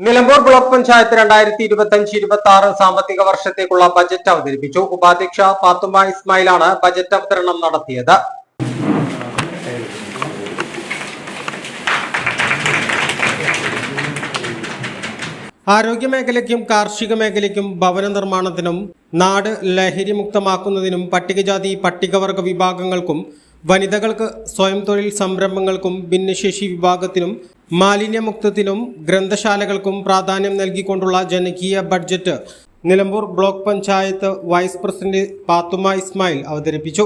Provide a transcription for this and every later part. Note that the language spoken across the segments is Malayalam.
Nilambur block panchayat രണ്ടായിരത്തി ഇരുപത്തി അഞ്ച് ഇരുപത്തി ആറ് സാമ്പത്തിക വർഷത്തേക്കുള്ള ബജറ്റ് അവതരിപ്പിച്ചു. ഉപാധ്യക്ഷ ഫാത്തുമ ഇസ്മായിലാണ് ബജറ്റ് അവതരണം നടത്തിയത്. ആരോഗ്യ മേഖലയ്ക്കും കാർഷിക മേഖലയ്ക്കും ഭവന നിർമ്മാണത്തിനും നാട് ലഹരിമുക്തമാക്കുന്നതിനും പട്ടികജാതി പട്ടികവർഗ വിഭാഗങ്ങൾക്കും വനിതകൾക്ക് സ്വയം തൊഴിൽ സംരംഭങ്ങൾക്കും ഭിന്നശേഷി വിഭാഗത്തിനും മാലിന്യമുക്തത്തിനും ഗ്രന്ഥശാലകൾക്കും പ്രാധാന്യം നൽകിക്കൊണ്ടുള്ള ജനകീയ budget Nilambur block panchayat vice president Pathuma Ismail അവതരിപ്പിച്ചു.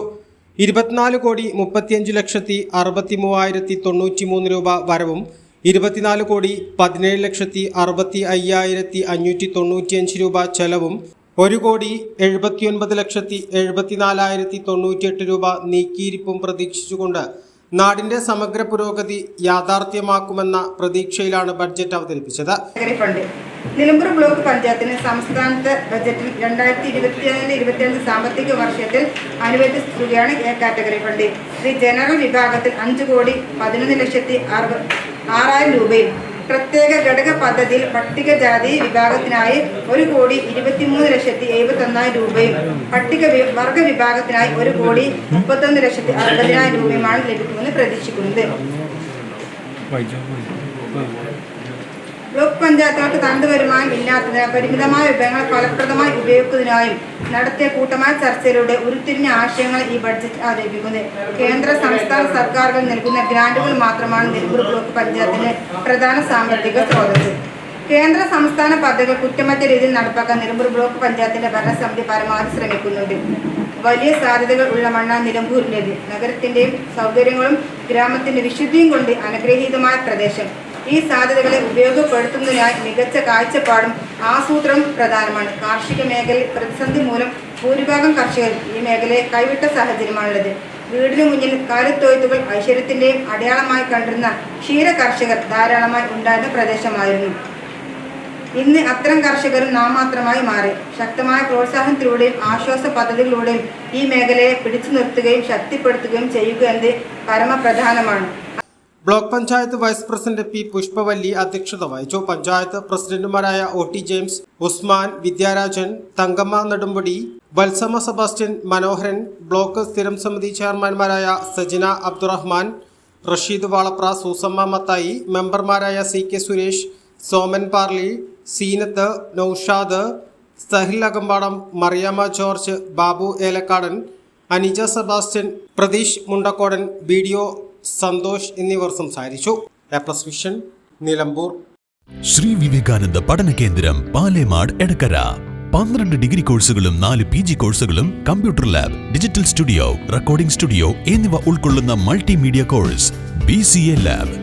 ഇരുപത്തിനാല് കോടി മുപ്പത്തിയഞ്ച് ലക്ഷത്തി അറുപത്തി മൂവായിരത്തി തൊണ്ണൂറ്റി മൂന്ന് രൂപ വരവും ഇരുപത്തിനാല് കോടി പതിനേഴ് ലക്ഷത്തി അറുപത്തി അയ്യായിരത്തി അഞ്ഞൂറ്റി തൊണ്ണൂറ്റിയഞ്ച് രൂപ ചെലവും ഒരു കോടി എഴുപത്തിയൊൻപത് ലക്ഷത്തി എഴുപത്തിനാലായിരത്തി തൊണ്ണൂറ്റിയെട്ട് രൂപ നീക്കിയിരിപ്പും പ്രതീക്ഷിച്ചുകൊണ്ട് നാടിന്റെ സമഗ്ര പുരോഗതി യാഥാർത്ഥ്യമാക്കുമെന്ന പ്രതീക്ഷയിലാണ് ബഡ്ജറ്റ് അവതരിപ്പിച്ചത്. നിലമ്പൂർ ബ്ലോക്ക് പഞ്ചായത്തിന് സംസ്ഥാനത്ത് ബജറ്റിൽ രണ്ടായിരത്തി ഇരുപത്തിനാല് ഇരുപത്തിയഞ്ച് സാമ്പത്തിക വർഷത്തിൽ അനുവദിച്ച തുകയാണ് എ കാറ്റഗറി ഫണ്ട് ഇത് ജനറൽ വിഭാഗത്തിൽ അഞ്ച് കോടി പതിനൊന്ന് ലക്ഷത്തി അറുപത് ആറായിരം രൂപയും പ്രത്യേക ഘടക പദ്ധതിയിൽ പട്ടികജാതി വിഭാഗത്തിനായി ഒരു കോടി ഇരുപത്തിമൂന്ന് ലക്ഷത്തി എഴുപത്തി ഒന്നായിരം രൂപയും പട്ടിക വർഗ വിഭാഗത്തിനായി ഒരു കോടി മുപ്പത്തൊന്ന് ലക്ഷത്തി അറുപതിനായിരം രൂപയുമാണ് ലഭിക്കുമെന്ന് പ്രതീക്ഷിക്കുന്നത്. പഞ്ചായത്തുകൾക്ക് തനത് വരുമാനം ഇല്ലാത്തതിനാൽ പരിമിതമായ വിഭവങ്ങൾ ഫലപ്രദമായി ഉപയോഗിക്കുന്നതിനായും നടത്തിയ കൂട്ടമായ ചർച്ചയിലൂടെ ഉരുത്തിരിഞ്ഞ ആശയങ്ങൾ ഈ ബഡ്ജറ്റ് ആരോപിക്കുന്നത് കേന്ദ്ര സംസ്ഥാന സർക്കാരുകൾ നൽകുന്ന ഗ്രാന്റുകൾ മാത്രമാണ് നിലമ്പൂർ ബ്ലോക്ക് പഞ്ചായത്തിന് പ്രധാന സാമ്പത്തിക സ്രോതസ് കേന്ദ്ര സംസ്ഥാന പദ്ധതികൾ കുറ്റമറ്റ രീതിയിൽ നടപ്പാക്കാൻ നിലമ്പൂർ ബ്ലോക്ക് പഞ്ചായത്തിന്റെ ഭരണസമിതി പരമാവധി ശ്രമിക്കുന്നുണ്ട്. വലിയ സാധ്യതകൾ ഉള്ള മണ്ണാണ് നിലമ്പൂരിന്റെത്. നഗരത്തിന്റെയും സൗകര്യങ്ങളും ഗ്രാമത്തിന്റെ വിശുദ്ധിയും കൊണ്ട് അനുഗ്രഹീതമായ പ്രദേശം. ഈ സാധ്യതകളെ ഉപയോഗപ്പെടുത്തുന്നതിനായി മികച്ച കാഴ്ചപ്പാടും ആസൂത്രണം പ്രധാനമാണ്. കാർഷിക മേഖലയിൽ പ്രതിസന്ധി മൂലം ഭൂരിഭാഗം കർഷകർ ഈ മേഖലയെ കൈവിട്ട സാഹചര്യമാണുള്ളത്. വീടിനു മുന്നിൽ കാലിത്തൊഴുത്തുകൾ ഐശ്വര്യത്തിന്റെയും അടയാളമായി കണ്ടിരുന്ന ക്ഷീര കർഷകർ ധാരാളമായി ഉണ്ടായിരുന്ന പ്രദേശമായിരുന്നു. ഇന്ന് അത്തരം കർഷകരും നാമാത്രമായി മാറി. ശക്തമായ പ്രോത്സാഹനത്തിലൂടെയും ആശ്വാസ പദ്ധതികളിലൂടെയും ഈ മേഖലയെ പിടിച്ചു നിർത്തുകയും ശക്തിപ്പെടുത്തുകയും ചെയ്യുക എന്നത് പരമപ്രധാനമാണ്. Block panchayat vice president P Pushpavalli അധ്യക്ഷത വഹിച്ചു. പഞ്ചായത്ത് പ്രസിഡന്റുമാരായ O T James Usman Vidyarajan Thankamma Nedumpady Balsama Sebastian Manoharan block സ്ഥിരം സമിതി ചെയർമാൻമാരായ സജിന അബ്ദുറഹ്മാൻ റഷീദ് വാളപ്ര സൂസമ്മ മത്തായി മെമ്പർമാരായ C K Suresh Soman Parli Seenath Naushad Sahil Akampadam Mariyama George Babu Elakkadan Anija Sebastian Pratheesh Mundakkodan B D Santhosh എന്നിവർ സംസാരിച്ചു. A plus vision Nilambur Shri Vivekananda പഠന കേന്ദ്രം പാലേമാട് എടക്കര. പന്ത്രണ്ട് ഡിഗ്രി കോഴ്സുകളും നാല് പി ജി കോഴ്സുകളും computer lab digital studio recording studio എന്നിവ ഉൾക്കൊള്ളുന്ന multimedia course B C A lab.